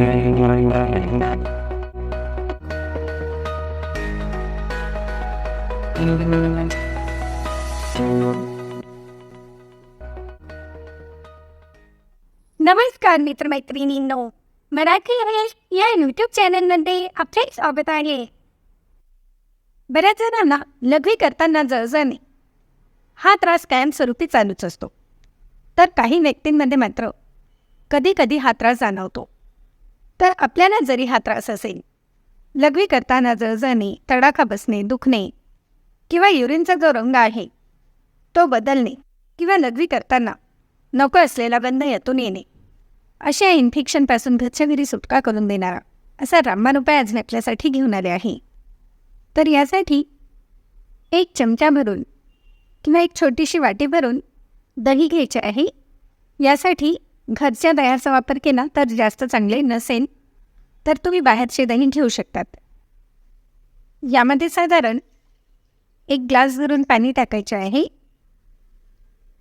नमस्कार मित्रमैत्रिणींनो मराठी इंग्लिश या यूट्यूब चॅनलमध्ये आपले स्वागत आहे. बऱ्याच जणांना लघवी करताना जळजळणे हा त्रास कायमस्वरूपी चालूच असतो. तर काही व्यक्तींमध्ये मात्र कधी कधी हा त्रास जाणवतो. तर आपल्याला जरी हा त्रास असेल लघवी करताना जळजळणे तडाखा बसणे दुखणे किंवा युरिनचा जो रंग आहे तो बदलणे किंवा लघवी करताना नको असलेला गंध यातून येणे अशा इन्फेक्शनपासून घरच्या घरी सुटका करून देणारा असा रामबाण उपाय आज मी आपल्यासाठी घेऊन आले आहे. तर यासाठी एक चमचा भरून किंवा एक छोटीशी वाटी भरून दही घ्यायचे आहे. यासाठी घरच्या दह्याचा वापर केला तर जास्त चांगले नसेल तर तुम्ही बाहेरचे दही घेऊ शकतात. यामध्ये साधारण एक ग्लास भरून पाणी टाकायचे आहे.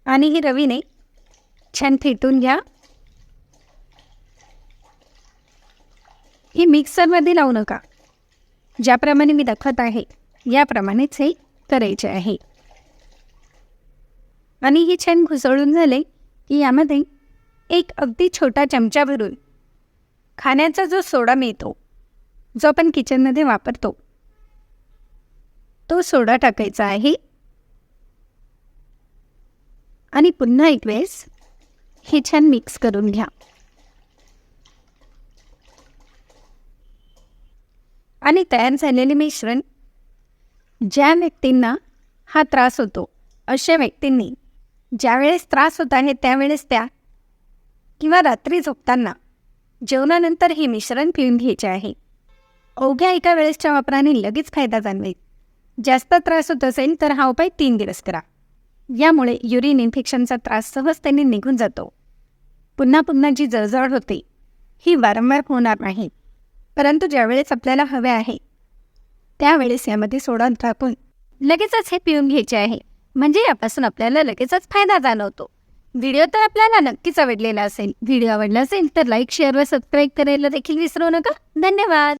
आणि ही रवीने छान फेटून घ्या. ही मिक्सरमध्ये लावू नका. ज्याप्रमाणे मी दाखवत आहे याप्रमाणेच हे करायचे आहे. आणि ही छान घुसळून झाले की यामध्ये एक अगदी छोटा चमचा भरून खाण्याचा जो सोडा मिळतो जो आपण किचनमध्ये वापरतो तो सोडा टाकायचा आहे. आणि पुन्हा एक वेळेस हे छान मिक्स करून घ्या. आणि तयार झालेले मिश्रण ज्या व्यक्तींना हा त्रास होतो अशा व्यक्तींनी ज्यावेळेस त्रास होत आहे त्यावेळेस त्या किंवा रात्री झोपताना. जेवणानंतर हे मिश्रण पिऊन घ्यायचे आहे. अवघ्या एका वेळेसच्या वापराने लगेच फायदा जाणवेल. जास्त त्रास होत असेल तर हा उपाय तीन दिवस करा. यामुळे युरिन इन्फेक्शनचा त्रास सहजतेने निघून जातो. पुन्हा पुन्हा जी जळजळ होते ही वारंवार होणार नाही. परंतु ज्यावेळेस आपल्याला हवे आहे त्यावेळेस यामध्ये सोडा टाकून लगेचच हे पिऊन घ्यायचे आहे. म्हणजे यापासून आपल्याला लगेचच फायदा जाणवतो. व्हिडिओ तर आपल्याला नक्कीच आवडलेला असेल. व्हिडिओ आवडला असेल तर लाईक शेअर व सबस्क्राईब करायला देखील विसरू नका. धन्यवाद.